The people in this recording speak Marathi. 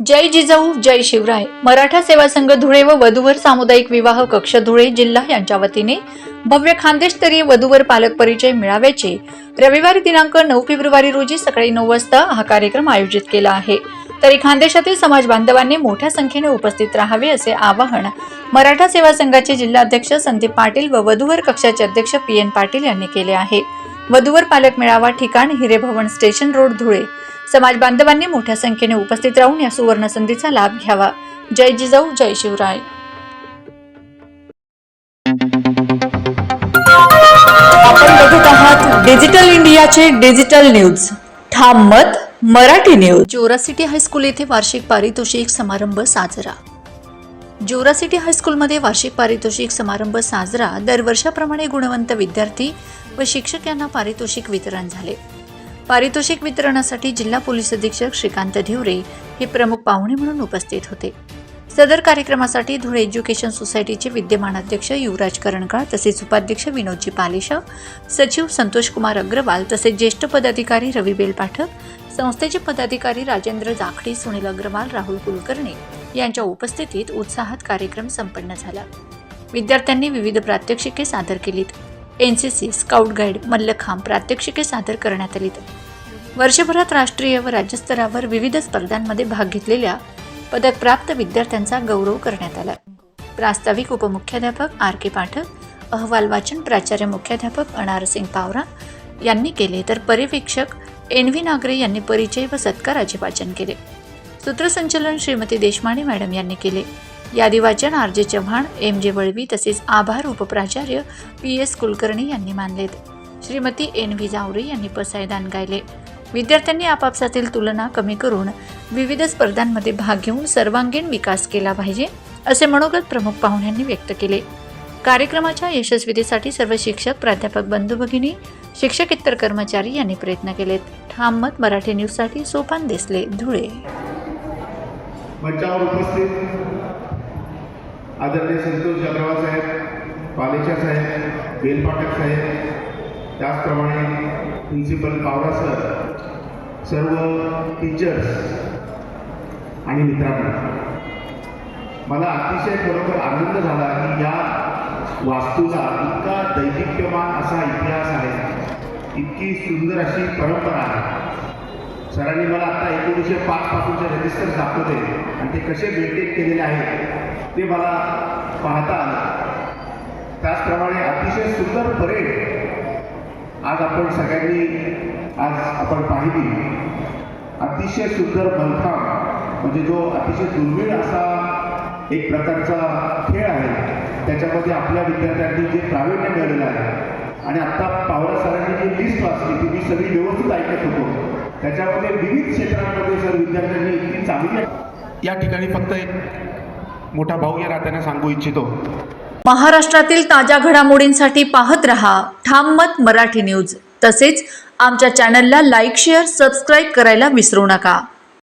जय जिजाऊ जय शिवराय. मराठा सेवा संघ धुळे व वधूवर सामुदायिक विवाह कक्ष धुळे जिल्हा यांच्या वतीने भव्य खानदेशस्तरीय वधूवर पालक परिचय मेळाव्याचे रविवारी दिनांक नऊ फेब्रुवारी रोजी सकाळी नऊ वाजता हा कार्यक्रम आयोजित केला आहे. तरी खानदेशातील समाज बांधवांनी मोठ्या संख्येने उपस्थित राहावे असे आवाहन मराठा सेवा संघाचे जिल्हाध्यक्ष संदीप पाटील व वधूवर कक्षाचे अध्यक्ष पी एन पाटील यांनी केले आहे. वधूवर पालक मेळावा ठिकाण हिरेभवन स्टेशन रोड धुळे. समाज बांधवांनी मोठ्या संख्येने उपस्थित राहून या सुवर्ण संधीचा लाभ घ्यावा. जय जिजाऊ जय शिवराय. आपण बघत आहात डिजिटल इंडियाचे डिजिटल न्यूज. ठाम मत मराठी न्यूज. जोरा सिटी हायस्कूल येथे वार्षिक पारितोषिक समारंभ साजरा. जोरा सिटी हायस्कूलमध्ये वार्षिक पारितोषिक समारंभ साजरा. दरवर्षाप्रमाणे गुणवंत विद्यार्थी व शिक्षक यांना पारितोषिक वितरण झाले. पारितोषिक वितरणासाठी जिल्हा पोलीस अधीक्षक श्रीकांत धिवरे हे प्रमुख पाहुणे म्हणून उपस्थित होते. सदर कार्यक्रमासाठी धुळे एज्युकेशन सोसायटीचे विद्यमान अध्यक्ष युवराज करणकाळ तसेच उपाध्यक्ष विनोदजी पालेशा सचिव संतोष कुमार अग्रवाल तसेच ज्येष्ठ पदाधिकारी रवी बेलपाठक संस्थेचे पदाधिकारी राजेंद्र जाखडी सुनील अग्रवाल राहुल कुलकर्णी यांच्या उपस्थितीत उत्साहात कार्यक्रम संपन्न झाला. विद्यार्थ्यांनी विविध प्रात्यक्षिके सादर केलीत. N C C scout guide mallakhamb प्रात्यक्षिके सादर करण्यात आली वर्षभरात राष्ट्रीय व राज्यस्तरावर विविध स्पर्धांमध्ये भाग घेतलेल्या पदकप्राप्त विद्यार्थ्यांचा गौरव करण्यात आला. प्रास्ताविक उपमुख्याध्यापक आर के पाठक अहवाल वाचन प्राचार्य मुख्याध्यापक अनारसिंग पावरा यांनी केले तर पर्यवेक्षक एन व्ही नागरे यांनी परिचय व सत्काराचे वाचन केले. सूत्रसंचलन श्रीमती देशमाने मॅडम यांनी केले. यादी वाचन आर जे चव्हाण एम जे वळवी तसेच आभार उपप्राचार्य पी एस कुलकर्णी यांनी मानलेत. श्रीमती एन व्ही जावरे यांनी पसायदान गायले. विद्यार्थ्यांनी आपापसातील तुलना कमी करून विविध स्पर्धांमध्ये भाग घेऊन सर्वांगीण विकास केला पाहिजे असे मनोगत प्रमुख पाहुण्यांनी व्यक्त केले. कार्यक्रमाच्या यशस्वीतेसाठी सर्व शिक्षक प्राध्यापक बंधू भगिनी शिक्षकेतर कर्मचारी यांनी प्रयत्न केलेत. ठाम मत मराठी न्यूजसाठी सोपान देसले धुळे. मंचावर उपस्थित आदरणीय संतोष अग्रवाल साहेब पालेचा साहेब बेलपाटक साहेब त्याचप्रमाणे प्रिन्सिपल पावरा सर सर्व टीचर्स आणि मित्रांनो मला अतिशय खरोखर आनंद झाला की या वास्तूला इतका दैदिप्यमान असा इतिहास आहे इतकी सुंदर अशी परंपरा आहे. सरांनी मला आता एकोणीसशे पाच पासूनचे रजिस्टर दाखवले आणि ते कसे मेंटेन केलेले आहेत ते मला पाहता आलं. त्याचप्रमाणे अतिशय सुंदर परेड आज आपण सगळ्यांनी आज आपण पाहिली. अतिशय सुंदर मलखांब म्हणजे जो अतिशय दुर्मिळ असा एक प्रकारचा खेळ आहे त्याच्यामध्ये आपल्या विद्यार्थ्यांनी जे प्रावीण्य मिळवलेलं आहे. आणि आत्ता पावरा सरांनी जी लिस्ट वाचली ती मी सगळी व्यवस्थित त्याच्यामध्ये विविध क्षेत्रांमध्ये सर विद्यार्थ्यांनी इतकी चांगली या ठिकाणी फक्त एक मोठा भाऊ या नात्याने सांगू इच्छितो. महाराष्ट्रातील ताज्या घडामोडींसाठी पाहत रहा ठाम मत मराठी न्यूज. तसेच आमच्या चॅनलला लाईक शेअर सबस्क्राईब करायला विसरू नका.